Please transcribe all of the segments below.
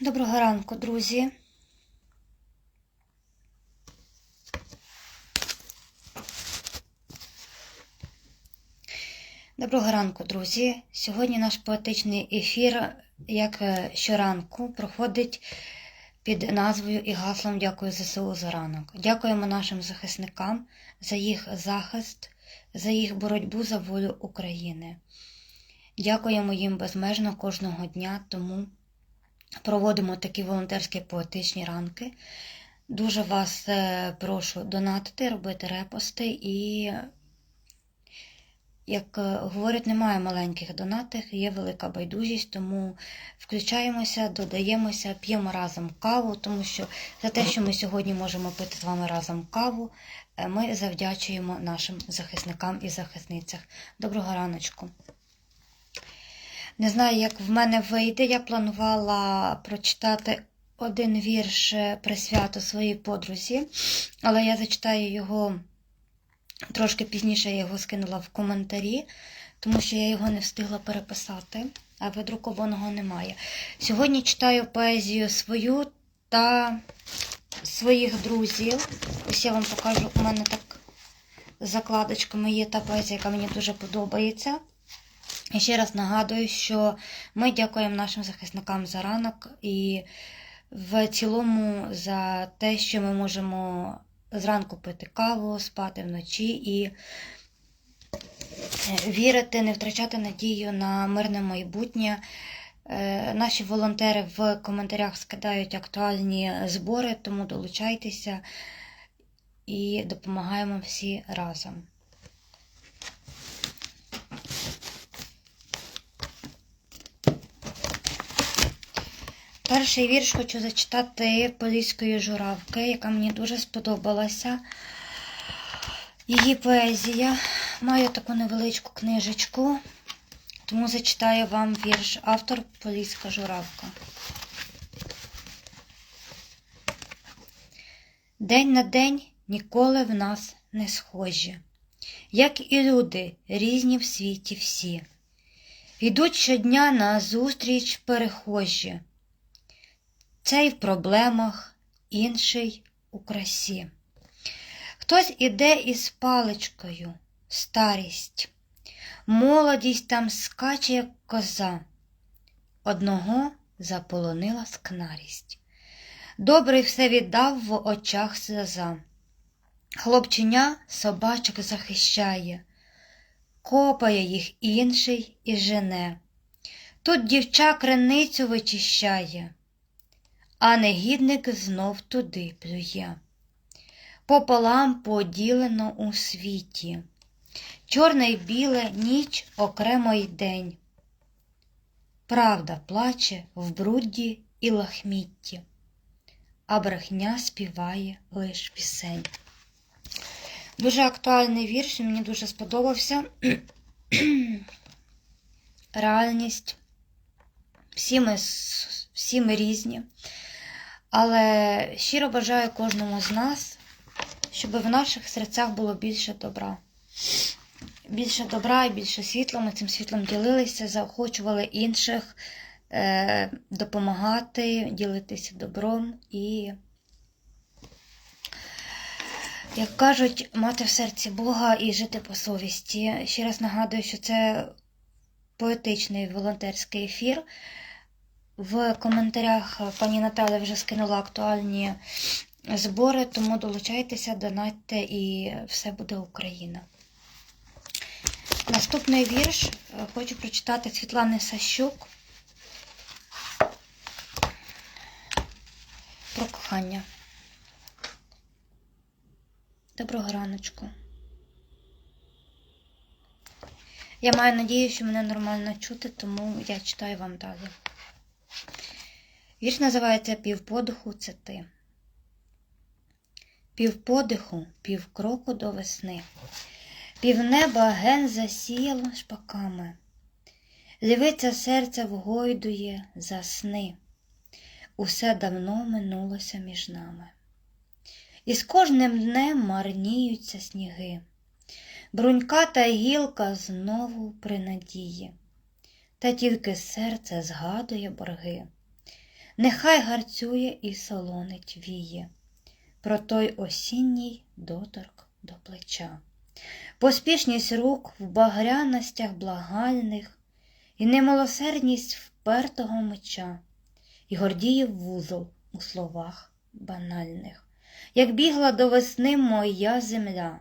Доброго ранку, друзі. Доброго ранку, друзі. Сьогодні наш поетичний ефір, як е, щоранку, проходить під назвою і гаслом Дякую ЗСУ за ранок. Дякуємо нашим захисникам за їх захист, за їх боротьбу за волю України. Дякуємо їм безмежно кожного дня, тому проводимо такі волонтерські поетичні ранки. Дуже вас е, прошу донатити, робити репости і, як е, говорять, немає маленьких донатів, є велика байдужість, тому включаємося, додаємося, п'ємо разом каву, тому що за те, що ми сьогодні можемо пити з вами разом каву, е, ми завдячуємо нашим захисникам і захисницях. Доброго раночку! Не знаю, як в мене вийде. Я планувала прочитати один вірш присвято своїй подрузі, але я зачитаю його трошки пізніше, я його скинула в коментарі, тому що я його не встигла переписати, а видрукованого немає. Сьогодні читаю поезію свою та своїх друзів. Ось я вам покажу, у мене так закладочками є та поезія, яка мені дуже подобається. І ще раз нагадую, що ми дякуємо нашим захисникам за ранок і в цілому за те, що ми можемо зранку пити каву, спати вночі і вірити, не втрачати надію на мирне майбутнє. Е, Наші волонтери в коментарях скидають актуальні збори, тому долучайтеся і допомагаємо всі разом. Перший вірш хочу зачитати Поліської журавки, яка мені дуже сподобалася. Її поезія. Маю таку невеличку книжечку, тому зачитаю вам вірш автор Поліська журавка. День на день ніколи в нас не схожі, як і люди різні в світі всі. Йдуть щодня на зустріч перехожі. Цей в проблемах, інший у красі. Хтось іде із паличкою, старість, молодість там скаче, як коза, одного заполонила скнарість. Добрий все віддав в очах сльоза. Хлопченя собачок захищає, копає їх інший і жене. Тут дівча криницю вичищає а негідник знов туди плює. Пополам поділено у світі, чорне й біле ніч окремо й день. Правда плаче в брудді і лахмітті, а брехня співає лиш пісень. Дуже актуальний вірш, мені дуже сподобався. Реальність. Всі ми, всі ми різні. Але щиро бажаю кожному з нас, щоб в наших серцях було більше добра. Більше добра і більше світла. Ми цим світлом ділилися, заохочували інших е, допомагати, ділитися добром і, як кажуть, мати в серці Бога і жити по совісті. Ще раз нагадую, що це поетичний волонтерський ефір. В коментарях пані Наталя вже скинула актуальні збори, тому долучайтеся, донатьте і все буде Україна. Наступний вірш хочу прочитати Світлани Сащук про кохання. Доброго раночку. Я маю надію, що мене нормально чути, тому я читаю вам далі. Вірш називається Півподиху це ти. Півподиху, півкроку до весни, півнеба ген засіяло шпаками, Лівиця серця вгойдує за сни, усе давно минулося між нами. І з кожним днем марніються сніги, брунька та гілка знову при надії, та тільки серце згадує борги нехай гарцює і солонить віє, про той осінній доторк до плеча, поспішність рук в багряностях благальних, і немилосердність впертого меча, і гордіїв вузол у словах банальних, як бігла до весни моя земля,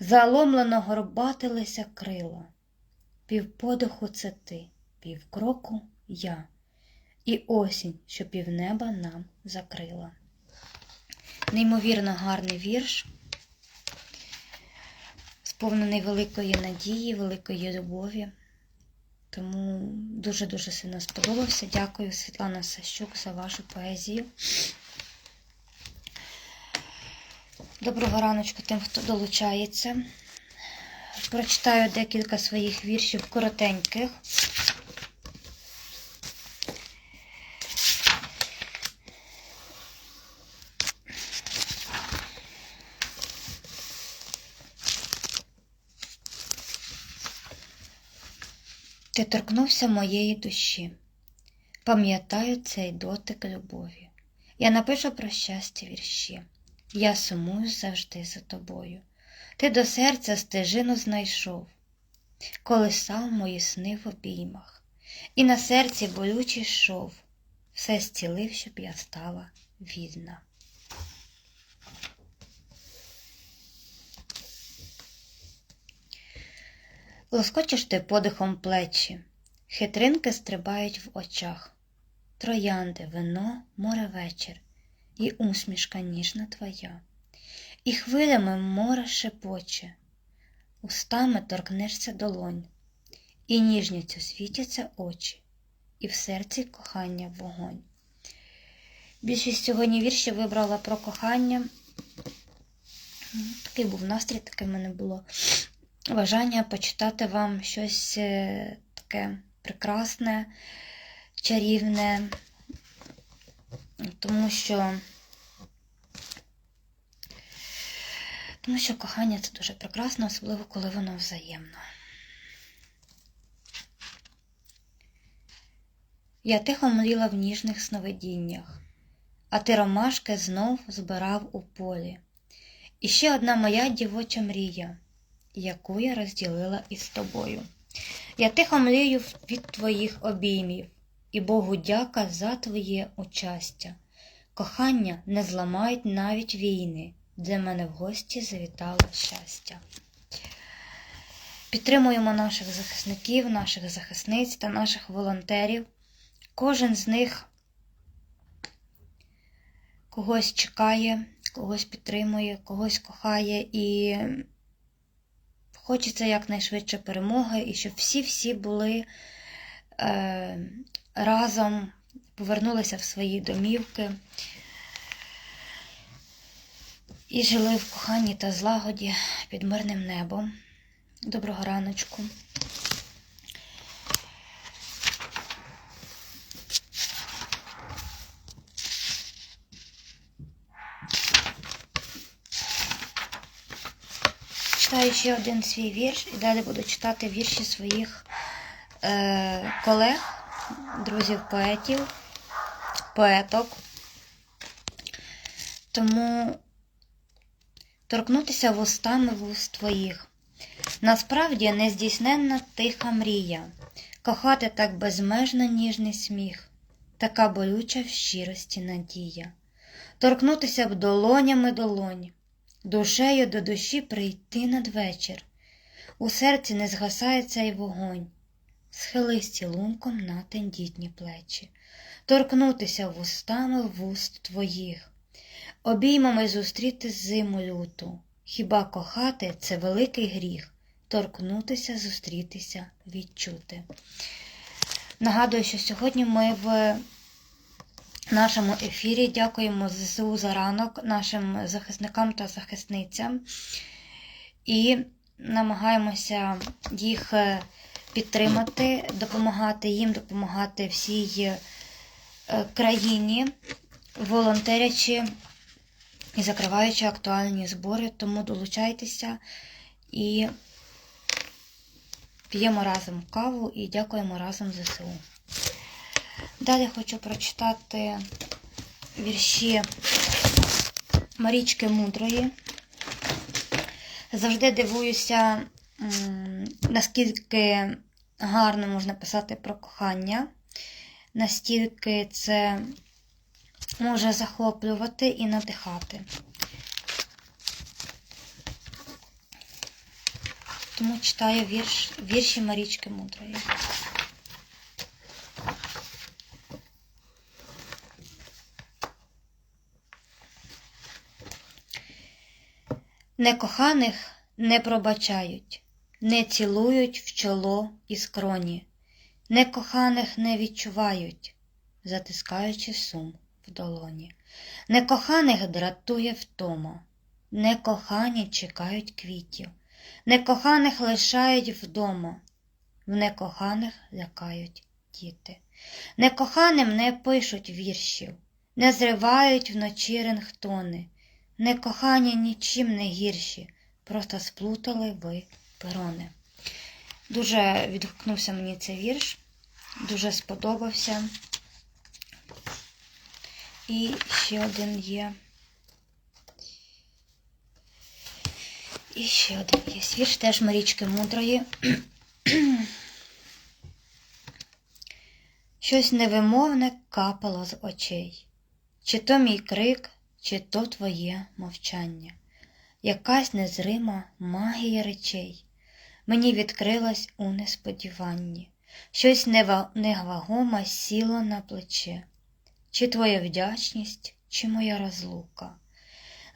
заломлено горбатилися крила, півподиху це ти, півкроку я, і осінь, що півнеба нам закрила. Неймовірно гарний вірш, сповнений великої надії, великої любові. Тому дуже-дуже сильно сподобався. Дякую, Світлана Сащук, за вашу поезію. Доброго раночку тим, хто долучається. Прочитаю декілька своїх віршів коротеньких. Ти торкнувся моєї душі. Пам'ятаю цей дотик любові. Я напишу про щастя вірші. Я сумую завжди за тобою. Ти до серця стежину знайшов, колисав мої сни в обіймах, і на серці болючий шов, все зцілив, щоб я стала вільна. Лоскочеш ти подихом плечі, хитринки стрибають в очах, троянди, вино, море вечір, і усмішка ніжна твоя, і хвилями море шепоче, устами торкнешся долонь, і ніжністю світяться очі, і в серці кохання вогонь. Більшість сьогодні віршів вибрала про кохання. Такий був настрій, таке в мене було бажання почитати вам щось е, таке прекрасне, чарівне, тому що тому що кохання це дуже прекрасно, особливо коли воно взаємно. Я тихо мліла в ніжних сновидіннях, а ти ромашки знов збирав у полі. І ще одна моя дівоча мрія яку я розділила із тобою. Я тихо млію від твоїх обіймів, і Богу дяка за твоє участя. Кохання не зламають навіть війни, для мене в гості завітало щастя. Підтримуємо наших захисників, наших захисниць та наших волонтерів. Кожен з них когось чекає, когось підтримує, когось кохає і Хочеться якнайшвидше перемоги, і щоб всі-всі були е, разом, повернулися в свої домівки і жили в коханні та злагоді під мирним небом. Доброго раночку. Читаю ще один свій вірш і далі буду читати вірші своїх е, колег, друзів, поетів, поеток. Тому торкнутися вустами вуст твоїх. Насправді нездійсненна тиха мрія, кохати так безмежно ніжний сміх, така болюча в щирості надія, торкнутися б долонями долонь душею до душі прийти надвечір. У серці не згасає цей вогонь, схились цілунком на тендітні плечі, торкнутися вустами вуст твоїх, обіймами зустріти зиму люту. Хіба кохати це великий гріх, торкнутися, зустрітися, відчути. Нагадую, що сьогодні ми в нашому ефірі. Дякуємо ЗСУ за ранок нашим захисникам та захисницям і намагаємося їх е, підтримати, допомагати їм, допомагати всій е, країні, волонтерячи і закриваючи актуальні збори. Тому долучайтеся і п'ємо разом каву і дякуємо разом ЗСУ. Далі хочу прочитати вірші Марічки Мудрої. Завжди дивуюся, наскільки гарно можна писати про кохання, настільки це може захоплювати і надихати. Тому читаю вірш, вірші Марічки Мудрої. Некоханих не пробачають, не цілують в чоло і скроні, некоханих не відчувають, затискаючи сум в долоні. Некоханих дратує втома, некохані чекають квітів, некоханих лишають вдома, в некоханих лякають діти. Некоханим не пишуть віршів, не зривають вночі рингтони. Некохані нічим не гірші, просто сплутали ви перони. Дуже відгукнувся мені цей вірш, дуже сподобався. І ще один є. І ще один є. Вірш теж Марічки Мудрої. Щось невимовне капало з очей. Чи то мій крик, чи то твоє мовчання, якась незрима магія речей мені відкрилась у несподіванні, щось нева- невагоме сіло на плече, чи твоя вдячність, чи моя розлука.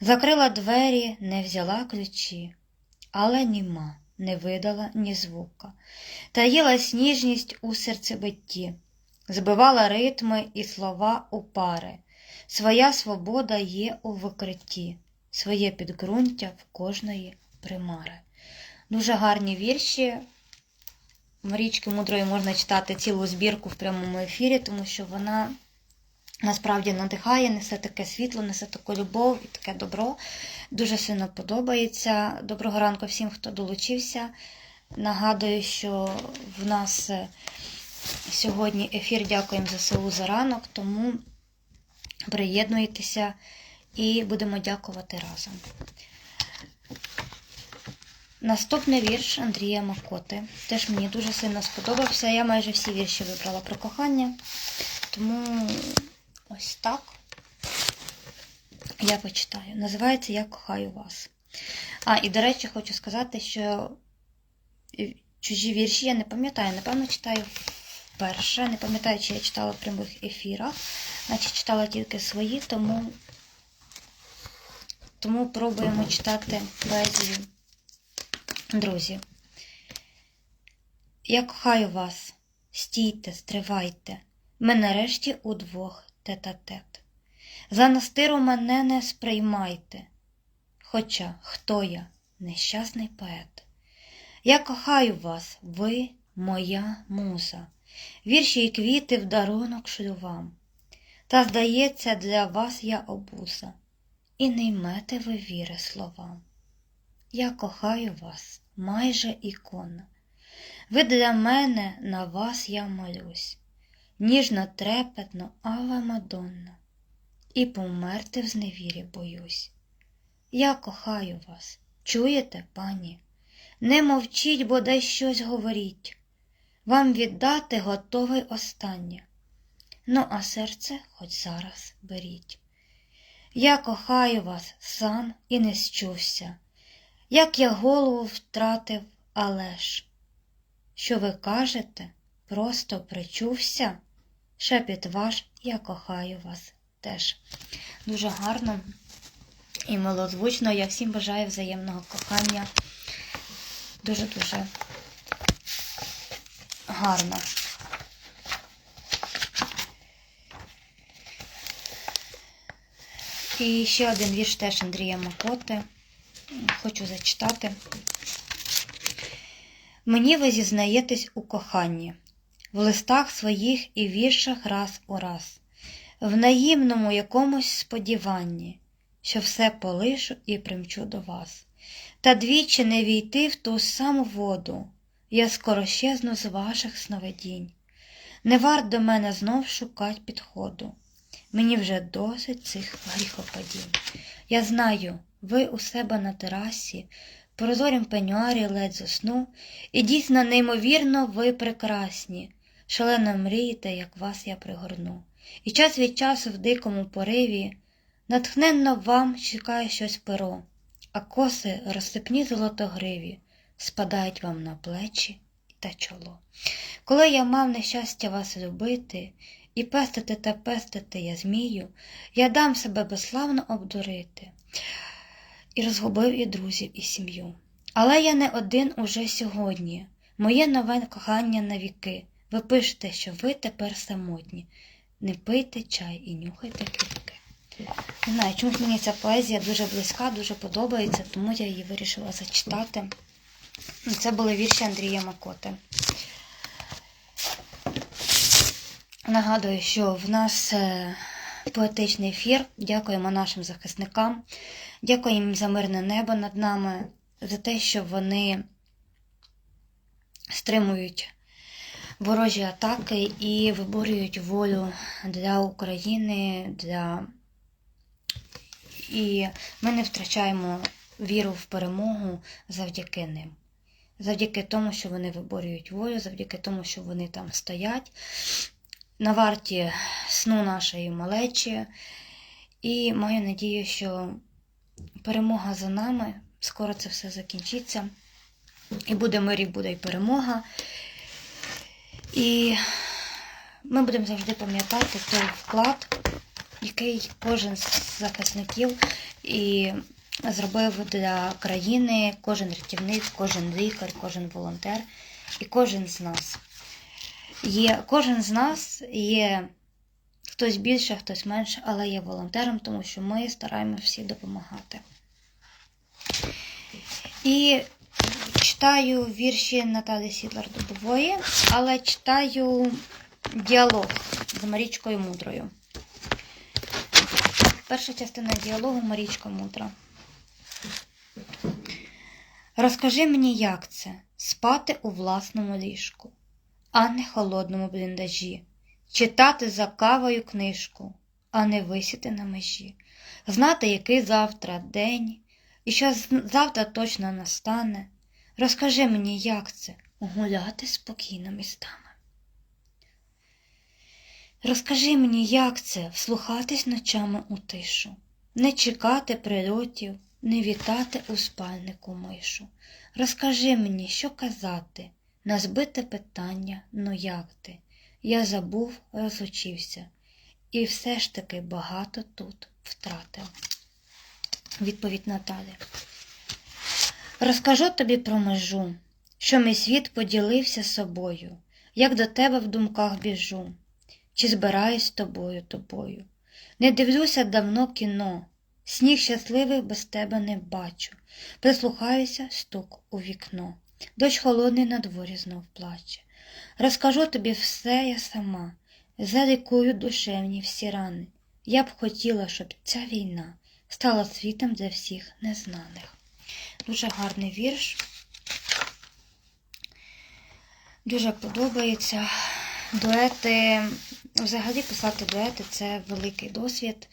Закрила двері, не взяла ключі, але німа не видала ні звука. Таїлась ніжність у серцебитті, збивала ритми і слова у пари. Своя свобода є у викритті, своє підґрунтя в кожної примари. Дуже гарні вірші. Марічки Мудрої можна читати цілу збірку в прямому ефірі, тому що вона насправді надихає, несе таке світло, несе таку любов і таке добро. Дуже сильно подобається. Доброго ранку всім, хто долучився. Нагадую, що в нас сьогодні ефір дякуємо ЗСУ за ранок, тому приєднуйтеся і будемо дякувати разом. Наступний вірш Андрія Макоти. Теж мені дуже сильно сподобався. Я майже всі вірші вибрала про кохання. Тому ось так я почитаю. Називається Я кохаю вас. А, і, до речі, хочу сказати, що чужі вірші я не пам'ятаю. Напевно, читаю вперше. Не пам'ятаю, чи я читала в прямих ефірах. Значить, читала тільки свої, тому, тому пробуємо читати поезію. Друзі, я кохаю вас, стійте, стривайте, ми нарешті удвох тет-а-тет. За настиру мене не сприймайте, хоча хто я, нещасний поет. Я кохаю вас, ви моя муза, вірші і квіти в дарунок шлю вам. Та, здається, для вас я обуза, і не ймете ви віри словам. Я кохаю вас, майже ікона. Ви для мене на вас я молюсь, ніжно трепетно, Аве Мадонна, і померти в зневірі боюсь. Я кохаю вас, чуєте, пані? Не мовчіть, бодай щось говоріть. Вам віддати готовий останнє. Ну, а серце хоч зараз беріть. Я кохаю вас сам і не счувся, як я голову втратив, але ж, що ви кажете, просто причувся, шепіт ваш, я кохаю вас теж. Дуже гарно і милозвучно. Я всім бажаю взаємного кохання. Дуже-дуже гарно. І ще один вірш теж Андрія Макоти. Хочу зачитати. Мені ви зізнаєтесь у коханні, в листах своїх і віршах раз у раз, в наїмному якомусь сподіванні, що все полишу і примчу до вас. Та двічі не війти в ту саму воду, я скоро щезну з ваших сновидінь. Не варт до мене знов шукать підходу. Мені вже досить цих гріхопадінь. Я знаю, ви у себе на терасі, прозорім пенюарі ледь засну, і дійсно, неймовірно, ви прекрасні, шалено мрієте, як вас я пригорну. І час від часу в дикому пориві натхненно вам чекає щось перо, а коси розсипні золотогриві спадають вам на плечі та чоло. Коли я мав нещастя вас любити, і пестити та пестити я змію, я дам себе безславно обдурити, і розгубив і друзів, і сім'ю. Але я не один уже сьогодні, моє нове кохання на віки. Ви пишете, що ви тепер самотні. Не пийте чай і нюхайте квітки. Не знаю, чомусь мені ця поезія дуже близька, дуже подобається, тому я її вирішила зачитати. Це були вірші Андрія Макоти. Нагадую, що в нас е, поетичний ефір. Дякуємо нашим захисникам, дякуємо їм за мирне небо над нами, за те, що вони стримують ворожі атаки і виборюють волю для України, для... і ми не втрачаємо віру в перемогу завдяки ним. Завдяки тому, що вони виборюють волю, завдяки тому, що вони там стоять на варті сну нашої малечі. І маю надію, що перемога за нами, скоро це все закінчиться. І буде мир, і буде й перемога. І ми будемо завжди пам'ятати той вклад, який кожен з захисників і зробив для країни, кожен рятівник, кожен лікар, кожен волонтер і кожен з нас. Є, Кожен з нас є хтось більше, хтось менше, але є волонтером, тому що ми стараємося всі допомагати. І читаю вірші Наталі Сідлар Дубової, але читаю діалог з Марічкою Мудрою. Перша частина діалогу Марічка Мудра. Розкажи мені, як це спати у власному ліжку, а не холодному бліндажі, читати за кавою книжку, а не висіти на межі, знати, який завтра день, і що завтра точно настане. Розкажи мені, як це гуляти спокійно містами. Розкажи мені, як це вслухатись ночами у тишу, не чекати прильотів, не вітати у спальнику мишу. Розкажи мені, що казати, на збите питання, ну як ти? Я забув, розучився, і все ж таки багато тут втратив. Відповідь Наталі. Розкажу тобі про межу, що мій світ поділився собою, як до тебе в думках біжу, чи збираюсь з тобою тобою. Не дивлюся давно кіно, сніг щасливий без тебе не бачу. Прислухаюся стук у вікно. Дощ холодний на дворі знов плаче. Розкажу тобі все я сама, залікую душевні всі рани. Я б хотіла, щоб ця війна стала світом для всіх незнаних. Дуже гарний вірш. Дуже подобається. Дуети, взагалі писати дуети це великий досвід.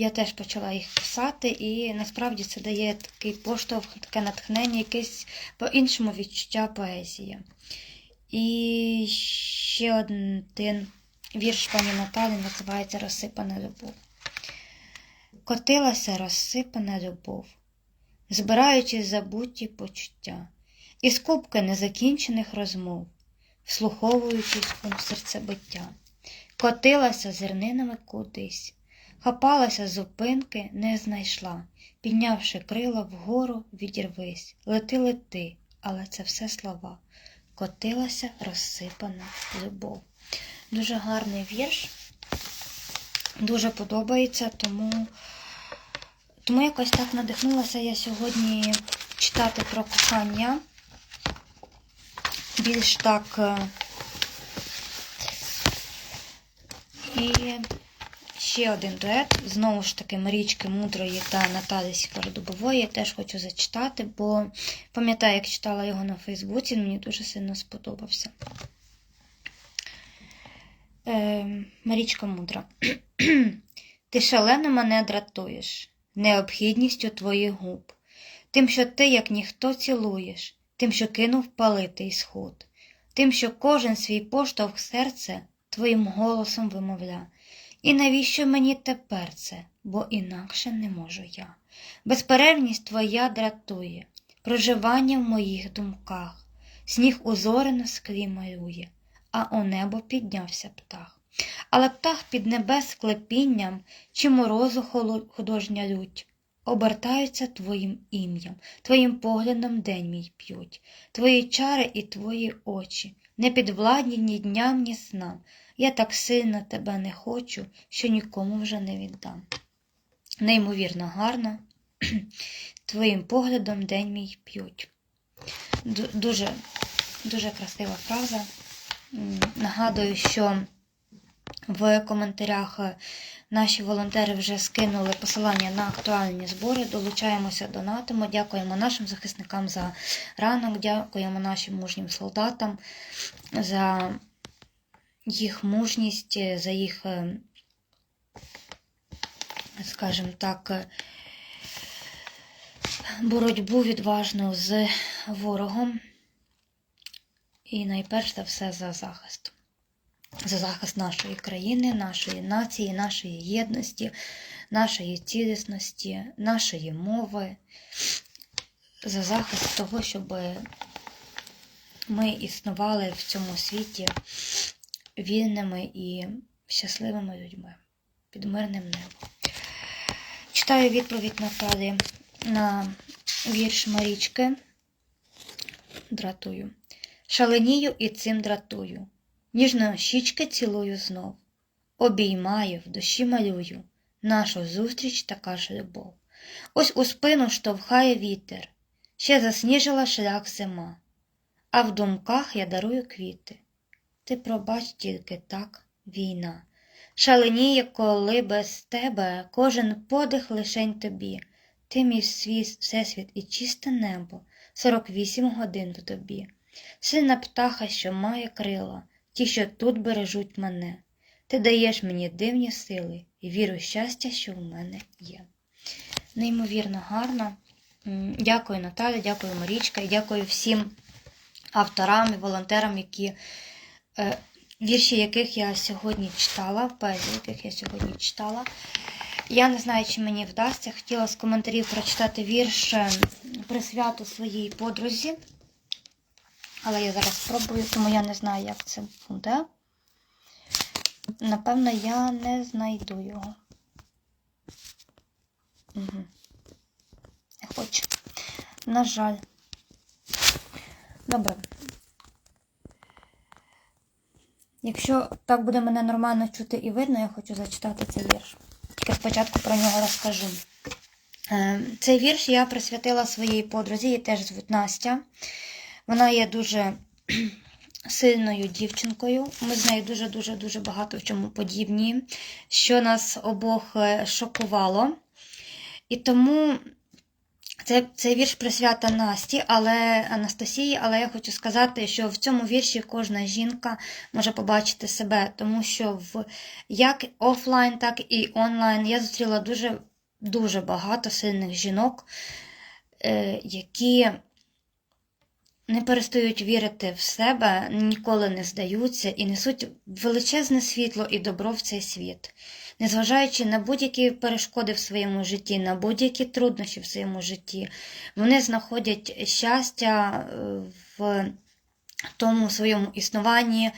Я теж почала їх писати, і насправді це дає такий поштовх, таке натхнення, якесь по-іншому відчуття поезії. І ще один вірш пані Наталі називається Розсипана любов. Котилася розсипана любов, збираючи забуті почуття, із кубки незакінчених розмов, вслуховуючись у серцебиття, котилася зернинами кудись. Хапалася зупинки, не знайшла, піднявши крила вгору, відірвись. Лети, лети, але це все слова. Котилася розсипана любов. Дуже гарний вірш, дуже подобається, тому, тому якось так надихнулася я сьогодні читати про кохання. Більш так. І ще один дует, знову ж таки, Марічки Мудрої та Наталі Сікородубової. Я теж хочу зачитати, бо пам'ятаю, як читала його на Фейсбуці, мені дуже сильно сподобався. Е, Марічка мудра. Ти шалено мене дратуєш необхідністю твоїх губ, тим, що ти, як ніхто, цілуєш, тим, що кинув палити сход, тим, що кожен свій поштовх серце твоїм голосом вимовля. І навіщо мені тепер це, бо інакше не можу я. Безперервність твоя дратує, проживання в моїх думках, сніг узорено скрі малює, а у небо піднявся птах. Але птах під небес клепінням чи морозу художня лють, обертаються твоїм ім'ям, твоїм поглядом день мій п'ють, твої чари і твої очі, не підвладні ні дням, ні снам. Я так сильно тебе не хочу, що нікому вже не віддам. Неймовірно гарно, твоїм поглядом день мій п'ють. Дуже, дуже красива фраза. Нагадую, що в коментарях наші волонтери вже скинули посилання на актуальні збори. Долучаємося, донатимо. Дякуємо нашим захисникам за ранок, дякуємо нашим мужнім солдатам за їх мужність, за їх, скажімо так, боротьбу відважну з ворогом. І найперш за все за захист. За захист нашої країни, нашої нації, нашої єдності, нашої цілісності, нашої мови, за захист того, щоб ми існували в цьому світі вільними і щасливими людьми під мирним небом. Читаю відповідь Наталі на вірш Марічки. Дратую. Шаленію і цим дратую, ніжно щічки цілую знов, обіймаю, в душі малюю, нашу зустріч така ж любов. Ось у спину штовхає вітер, ще засніжила шлях зима, а в думках я дарую квіти. Ти пробач тільки так війна. Шаленіє, коли без тебе кожен подих лишень тобі, ти мій свій всесвіт і чисте небо, сорок вісім годин в тобі. Сильна птаха, що має крила, ті, що тут бережуть мене. Ти даєш мені дивні сили і віру щастя, що в мене є. Неймовірно гарно. Дякую Наталі, дякую Марічка і дякую всім авторам і волонтерам, які, вірші яких я сьогодні читала, поезії яких я сьогодні читала. Я не знаю, чи мені вдасться. Хотіла з коментарів прочитати вірш е, присвяту своїй подрузі. Але я зараз спробую, тому я не знаю, як це буде. Напевно, я не знайду його. Угу. Не хочу. На жаль. Добре. Якщо так буде мене нормально чути і видно, я хочу зачитати цей вірш. Тільки спочатку про нього розкажу. Е, цей вірш я присвятила своїй подрузі, її теж звуть Настя. Вона є дуже сильною дівчинкою. Ми з нею дуже-дуже-дуже багато в чому подібні, що нас обох е, шокувало. І тому це, це вірш присвята Насті, але Анастасії, але я хочу сказати, що в цьому вірші кожна жінка може побачити себе, тому що в як офлайн, так і онлайн я зустріла дуже дуже багато сильних жінок, е, які не перестають вірити в себе, ніколи не здаються і несуть величезне світло і добро в цей світ, незважаючи на будь-які перешкоди в своєму житті, на будь-які труднощі в своєму житті, вони знаходять щастя е, в тому своєму існуванні,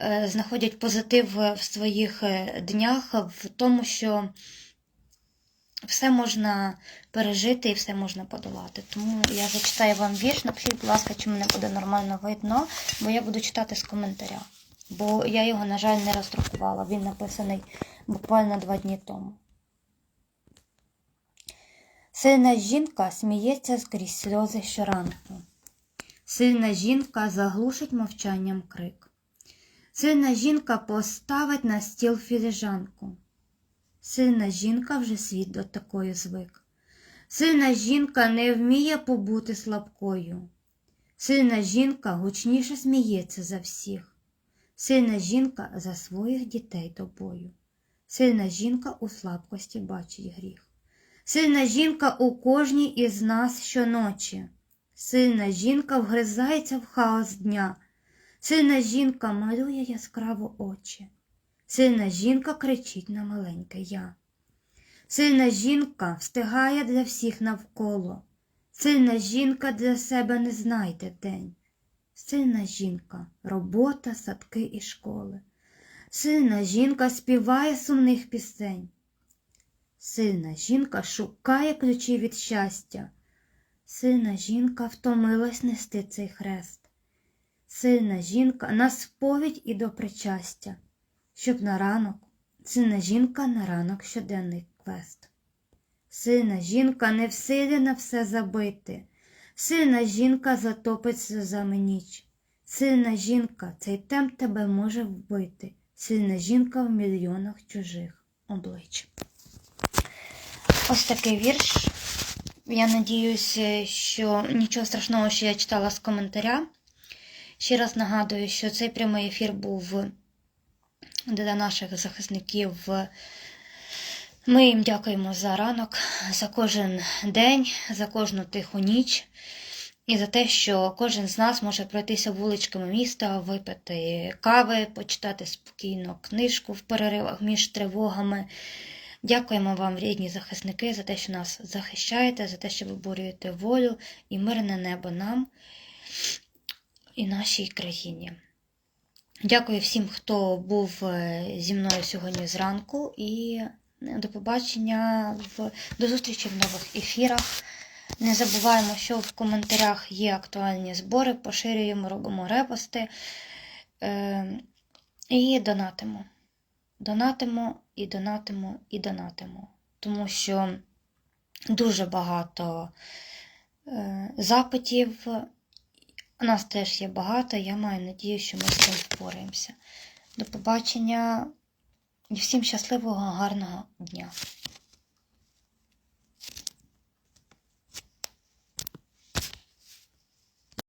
е, знаходять позитив в своїх е, днях, в тому, що все можна пережити і все можна подолати. Тому я зачитаю вам вірш, напишіть, будь ласка, чи мене буде нормально видно, бо я буду читати з коментаря. Бо я його, на жаль, не роздрукувала. Він написаний буквально два дні тому. Сильна жінка сміється скрізь сльози щоранку. Сильна жінка заглушить мовчанням крик. Сильна жінка поставить на стіл філіжанку. Сильна жінка вже світ до такої звик. Сильна жінка не вміє побути слабкою. Сильна жінка гучніше сміється за всіх. Сильна жінка за своїх дітей до бою. Сильна жінка у слабкості бачить гріх. Сильна жінка у кожній із нас щоночі. Сильна жінка вгризається в хаос дня. Сильна жінка малює яскраво очі. Сильна жінка кричить на маленьке я. Сильна жінка встигає для всіх навколо. Сильна жінка для себе не знайде день. Сильна жінка, робота, садки і школи. Сильна жінка співає сумних пісень. Сильна жінка шукає ключі від щастя. Сильна жінка втомилась нести цей хрест. Сильна жінка на сповідь і до причастя, щоб на ранок, сильна жінка на ранок щоденний квест. Сильна жінка не в силі на все забити. Сильна жінка затопить сльозами ніч. Сильна жінка, цей темп тебе може вбити. Сильна жінка в мільйонах чужих облич. Ось такий вірш. Я надіюся, що нічого страшного, що я читала з коментаря. Ще раз нагадую, що цей прямий ефір був для наших захисників. Ми їм дякуємо за ранок, за кожен день, за кожну тиху ніч і за те, що кожен з нас може пройтися вуличками міста, випити кави, почитати спокійно книжку в переривах між тривогами. Дякуємо вам, рідні захисники, за те, що нас захищаєте, за те, що виборюєте волю і мирне небо нам і нашій країні. Дякую всім, хто був е, зі мною сьогодні зранку, і до побачення в до зустрічі в нових ефірах. Не забуваємо, що в коментарях є актуальні збори, поширюємо, робимо репости е, і донатимо. Донатимо і донатимо і донатимо. Тому що дуже багато е, запитів. У нас теж є багато, я маю надію, що ми з цим впораємося. До побачення і всім щасливого, гарного дня!